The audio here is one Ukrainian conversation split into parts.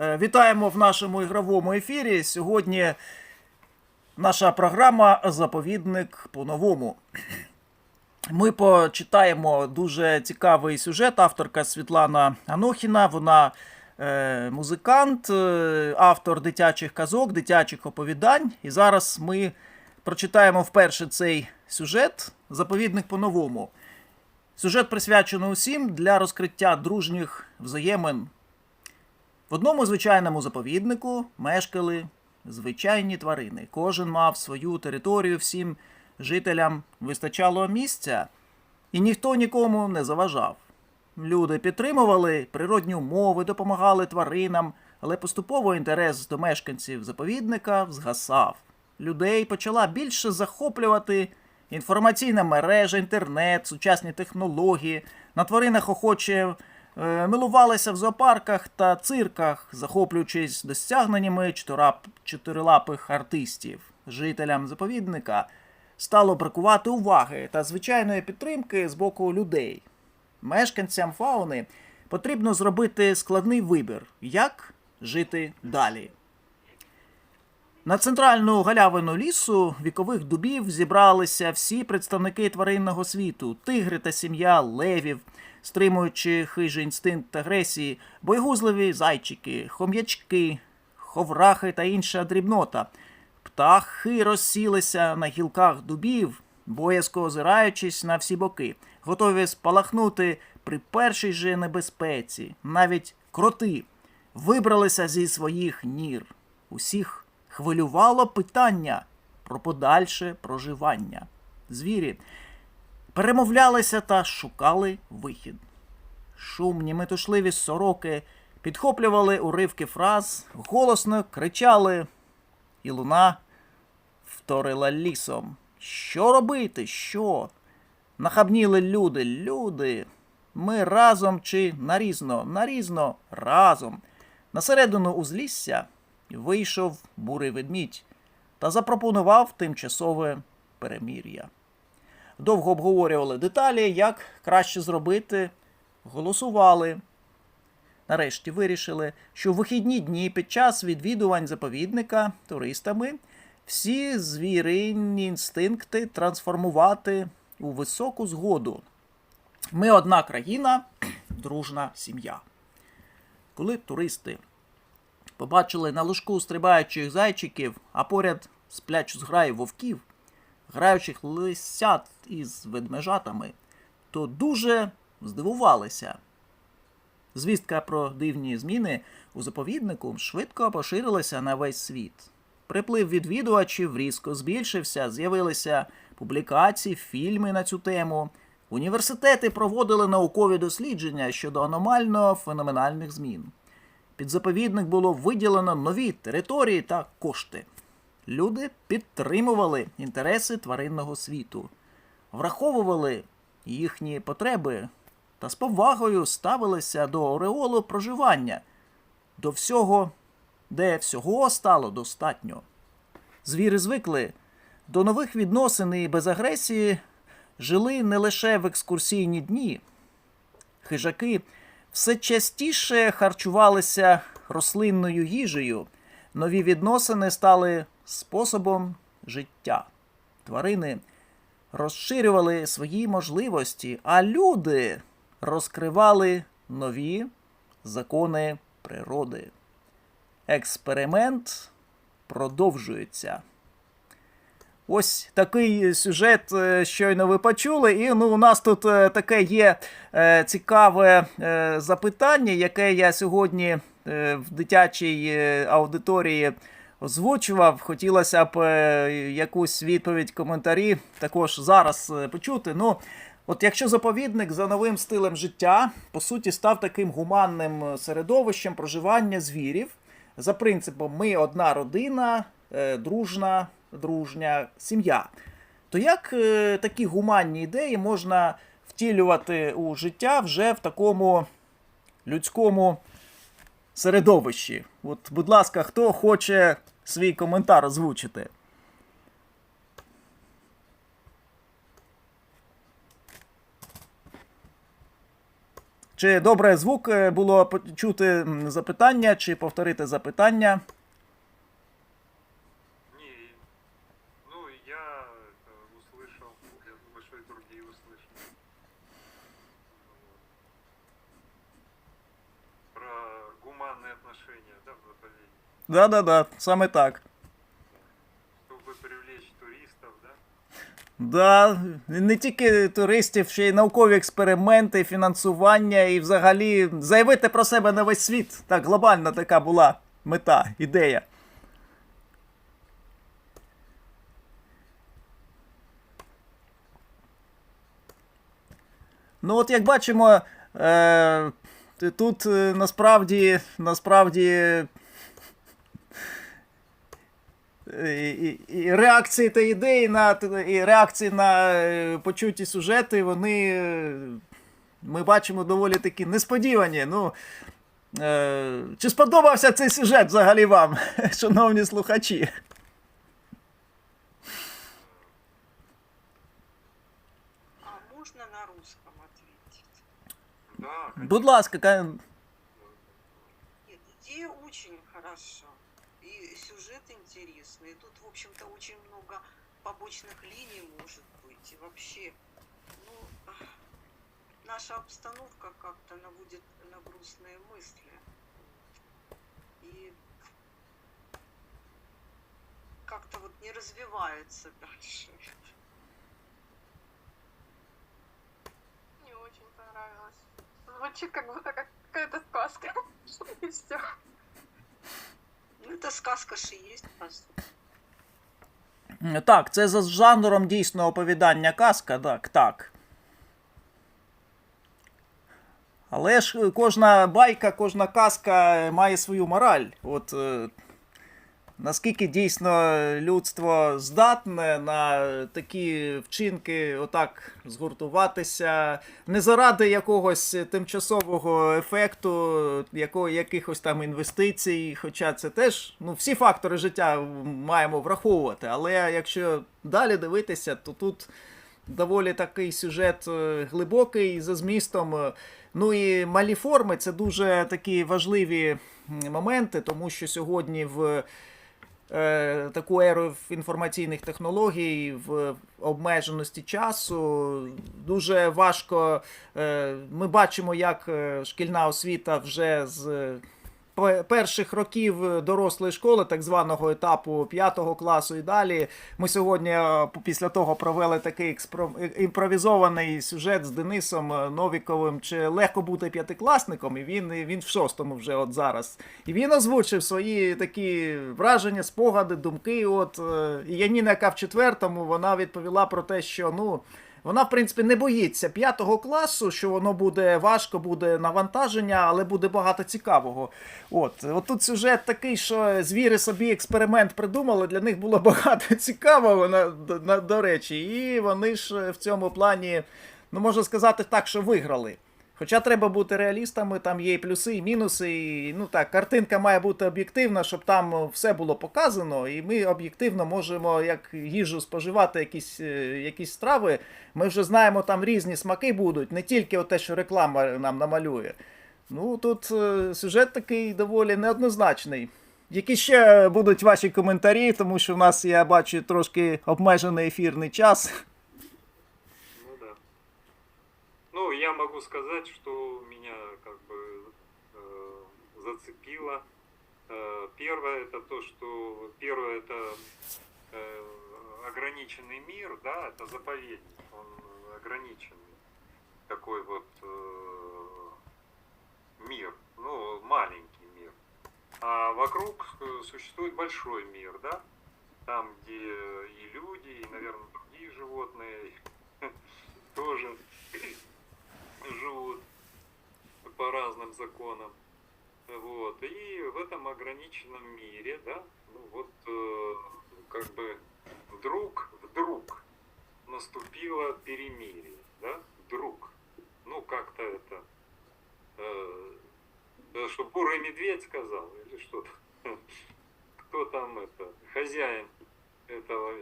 Е, Вітаємо в нашому ігровому ефірі. Сьогодні наша програма Заповідник по-новому. Ми почитаємо дуже цікавий сюжет. Авторка Світлана Анохіна. Вона е, музикант, е, автор дитячих казок, дитячих оповідань. І зараз ми прочитаємо вперше цей сюжет Заповідник по-новому. Сюжет присвячений усім для розкриття дружніх взаємин в одному звичайному заповіднику мешкали звичайні тварини. Кожен мав свою територію, всім жителям вистачало місця, і ніхто нікому не заважав. Люди підтримували природні умови, допомагали тваринам, але поступово інтерес до мешканців заповідника згасав. Людей почала більше захоплювати інформаційна мережа, інтернет, сучасні технології. На тваринах охоче милувалися в зоопарках та цирках, захоплюючись досягненнями чотирилапих артистів. Жителям заповідника стало бракувати уваги та звичайної підтримки з боку людей. Мешканцям фауни потрібно зробити складний вибір, як жити далі. На центральну галявину лісу вікових дубів зібралися всі представники тваринного світу: тигри та сім'я левів, стримуючи хижий інстинкт агресії, бойгузливі зайчики, хом'ячки, ховрахи та інша дрібнота. Птахи розсілися на гілках дубів, боязко озираючись на всі боки, готові спалахнути при першій же небезпеці. Навіть кроти вибралися зі своїх нір. Усіх хвилювало питання про подальше проживання. Звірі перемовлялися та шукали вихід. Шумні метушливі сороки підхоплювали уривки фраз, голосно кричали, і луна вторила лісом. Що робити? Що? Нахабніли люди, люди. Ми разом чи нарізно, нарізно, разом. На середину узлісся вийшов бурий ведмідь та запропонував тимчасове перемір'я. Довго обговорювали деталі, як краще зробити, голосували. Нарешті вирішили, що в вихідні дні під час відвідувань заповідника туристами всі звіринні інстинкти трансформувати у високу згоду. Ми одна країна, дружна сім'я. Коли туристи побачили на лужку стрибаючих зайчиків, а поряд сплячу зграю вовків, граючих лисят із ведмежатами, то дуже здивувалися. Звістка про дивні зміни у заповіднику швидко поширилася на весь світ. Приплив відвідувачів різко збільшився, з'явилися публікації, фільми на цю тему. Університети проводили наукові дослідження щодо аномально феноменальних змін. Під заповідник було виділено нові території та кошти. Люди підтримували інтереси тваринного світу, враховували їхні потреби та з повагою ставилися до ореолу проживання, до всього, де всього стало достатньо. Звіри звикли до нових відносин і без агресії жили не лише в екскурсійні дні. Хижаки все частіше харчувалися рослинною їжею. Нові відносини стали способом життя. Тварини розширювали свої можливості, а люди розкривали нові закони природи. Експеримент продовжується. Ось такий сюжет е, щойно ви почули. І ну, у нас тут е, таке є е, цікаве запитання, яке я сьогодні в дитячій аудиторії озвучував. Хотілося б якусь відповідь, коментарі також зараз почути. Ну, От якщо заповідник за новим стилем життя, по суті, став таким гуманним середовищем проживання звірів, за принципом ми одна родина, дружна, дружня сім'я, то як е, такі гуманні ідеї можна втілювати у життя вже в такому людському середовищі? От, будь ласка, хто хоче свій коментар озвучити? Чи добре звук е, було почути запитання, чи повторити запитання? Да-да-да, саме так. чтобы привлечь туристов, да? Да, не тільки туристів, ще й наукові експерименти, фінансування і взагалі заявити про себе на весь світ. Так, глобальна така була мета, ідея. Ну, от як бачимо, е, тут е, насправді, насправді і, і, і реакції та ідеї на і реакції на е, почуті сюжети, вони е, ми бачимо доволі такі несподівані. Ну, е, чи сподобався цей сюжет взагалі вам, шановні слухачі? А можно на русском ответить? Да, Будь ласка, сюжет интересный. И тут, в общем-то, очень много побочных линий может быть. И вообще, ну, наша обстановка как-то наводит на грустные мысли. И как-то вот не развивается дальше. Не очень понравилось. Звучит как будто как какая-то сказка. И все. Ну, это сказка ще сути. так, це за жанром дійсно оповідання казка, так, так. Але ж кожна байка, кожна казка має свою мораль. От е, наскільки дійсно людство здатне на такі вчинки, отак згуртуватися, не заради якогось тимчасового ефекту, яко, якихось там інвестицій. Хоча це теж ну, всі фактори життя маємо враховувати. Але якщо далі дивитися, то тут доволі такий сюжет е, глибокий за змістом. Ну і малі форми це дуже такі важливі моменти, тому що сьогодні в таку еру інформаційних технологій, в обмеженості часу дуже важко. Е, ми бачимо, як е, шкільна освіта вже з перших років дорослої школи, так званого етапу п'ятого класу і далі. Ми сьогодні е, після того провели такий е, імпровізований сюжет з Денисом е, Новіковим. Чи легко бути п'ятикласником? І він, він в шостому вже от зараз. І він озвучив свої такі враження, спогади, думки. От е, і Яніна, яка в четвертому, вона відповіла про те, що ну. Вона, в принципі, не боїться п'ятого класу, що воно буде важко, буде навантаження, але буде багато цікавого. От, от тут сюжет такий, що звіри собі експеримент придумали, для них було багато цікавого, на, на, до речі, і вони ж в цьому плані, ну можна сказати так, що виграли. Хоча треба бути реалістами, там є і плюси, і мінуси. І, ну так, картинка має бути об'єктивна, щоб там все було показано, і ми об'єктивно можемо як їжу споживати якісь, е, якісь страви. Ми вже знаємо, там різні смаки будуть, не тільки те, що реклама нам намалює. Ну тут е, сюжет такий доволі неоднозначний. Які ще будуть ваші коментарі, тому що в нас, я бачу, трошки обмежений ефірний час. Ну, я могу сказать, что меня как бы э, зацепило. Э, первое это то, что первое это э, ограниченный мир, да, это заповедник, он ограниченный такой вот э, мир, ну маленький мир. А вокруг существует большой мир, да, там где и люди, и, наверное, другие животные тоже живут по разным законам. Вот. И в этом ограниченном мире, да, ну вот э, как бы вдруг, вдруг наступило перемирие, да, вдруг. Ну, как-то это, э, э, что бурый медведь сказал, или что-то. Кто там это, хозяин этого,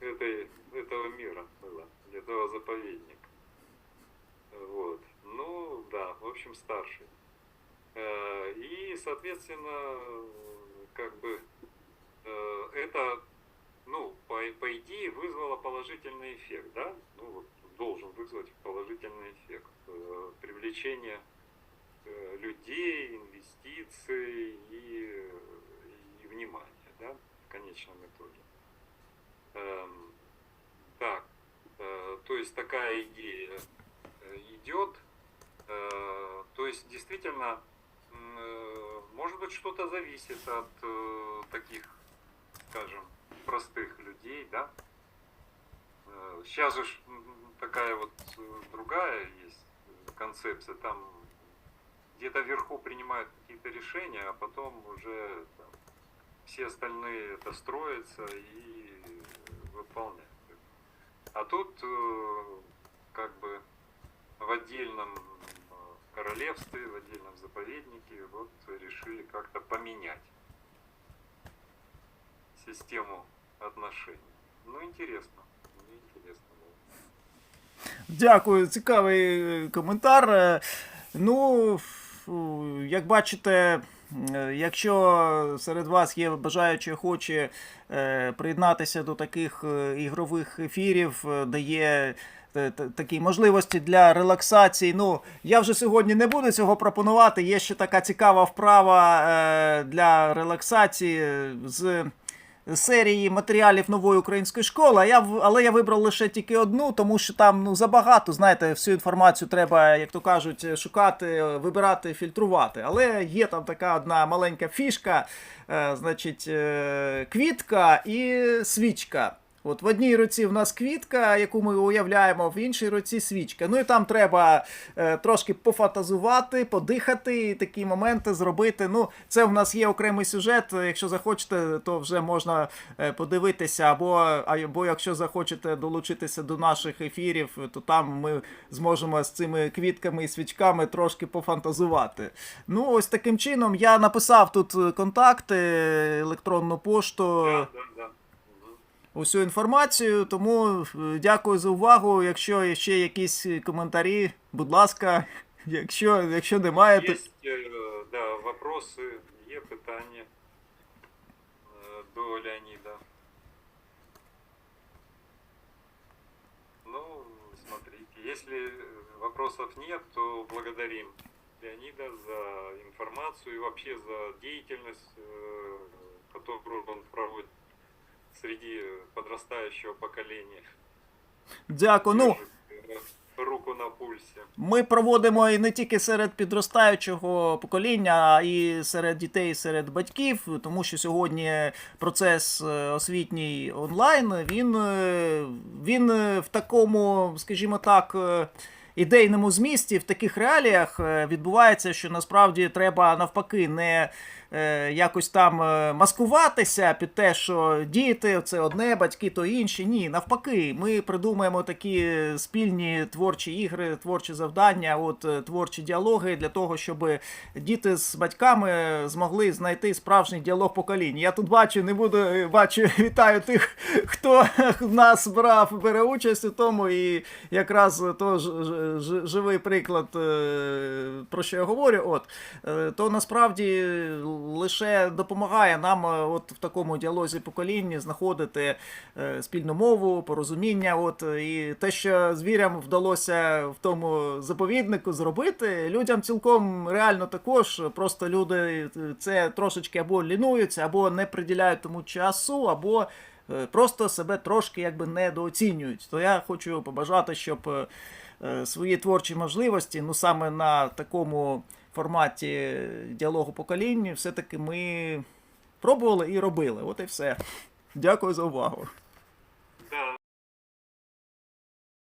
этой, этого мира было, этого заповедника. Вот. Ну, да, в общем, старший. Э, И, соответственно, как бы э, это, ну, по, по идее, вызвало положительный эффект, да? Ну, вот, должен вызвать положительный эффект. Э, Привлечение людей, инвестиций и, и внимания, да, в конечном итоге. Эм, Так, то есть такая идея идет. Э, То есть действительно, э, может быть, что-то зависит от э, таких, скажем, простых людей, да? Сейчас же такая вот другая есть концепция, там где-то вверху принимают какие-то решения, а потом уже там, все остальные это строятся и выполняют. А тут как бы в отдельном э, королевстве, в отдельном заповеднике вот решили как-то поменять систему отношений. Ну, интересно. Мне интересно было. Дякую, цікавий е, коментар. Е, Ну, як бачите, е, якщо серед вас є бажаючі охочі е, приєднатися до таких ігрових ефірів, де є такі можливості для релаксації. Ну, я вже сьогодні не буду цього пропонувати. Є ще така цікава вправа е, для релаксації з серії матеріалів нової української школи. Я але я вибрав лише тільки одну, тому що там ну забагато. Знаєте, всю інформацію треба, як то кажуть, шукати, вибирати, фільтрувати. Але є там така одна маленька фішка, е, значить, е, квітка і свічка. От в одній руці в нас квітка, яку ми уявляємо, в іншій руці свічка. Ну і там треба е, трошки пофантазувати, подихати і такі моменти зробити. Ну, це в нас є окремий сюжет. Якщо захочете, то вже можна е, подивитися. Або, або якщо захочете долучитися до наших ефірів, то там ми зможемо з цими квітками і свічками трошки пофантазувати. Ну, ось таким чином я написав тут контакти, електронну пошту Да, да, да Мгм. усю інформацію. Тому е, дякую за увагу. Якщо є ще якісь коментарі, будь ласка, якщо, якщо немає, то. Есть, э, да, вопросы, є питання э, до Леонида. Ну, смотрите, если э, вопросов нет, то благодарим Леонида за информацию и вообще за деятельность, э, которую он проводит среди подрастающего поколения. Дякую. Ну, э, руку на пульсе. Ми проводимо і не тільки серед підростаючого покоління, а і серед дітей, і серед батьків, тому що сьогодні процес е, освітній онлайн, він, е, він е, в такому, скажімо так, ідейному змісті, в таких реаліях відбувається, що насправді треба навпаки не якось там е, маскуватися під те, що діти це одне, батьки то інші. Ні, навпаки, ми придумаємо такі спільні творчі ігри, творчі завдання, от е, творчі діалоги для того, щоб діти з батьками змогли знайти справжній діалог поколінь. Я тут бачу, не буду е, бачу, вітаю тих, хто нас брав, бере участь у тому, і якраз то ж- ж- живий приклад, е, про що я говорю. От е, то насправді лише допомагає нам е, от в такому діалозі покоління знаходити е, спільну мову, порозуміння. От е, і те, що звірям вдалося в тому заповіднику зробити, людям цілком реально також. Просто люди це трошечки або лінуються, або не приділяють тому часу, або просто себе трошки якби недооцінюють. То я хочу побажати, щоб свої творчі можливості, ну саме на такому форматі діалогу поколінь, все-таки ми пробували і робили. От і все. Дякую за увагу.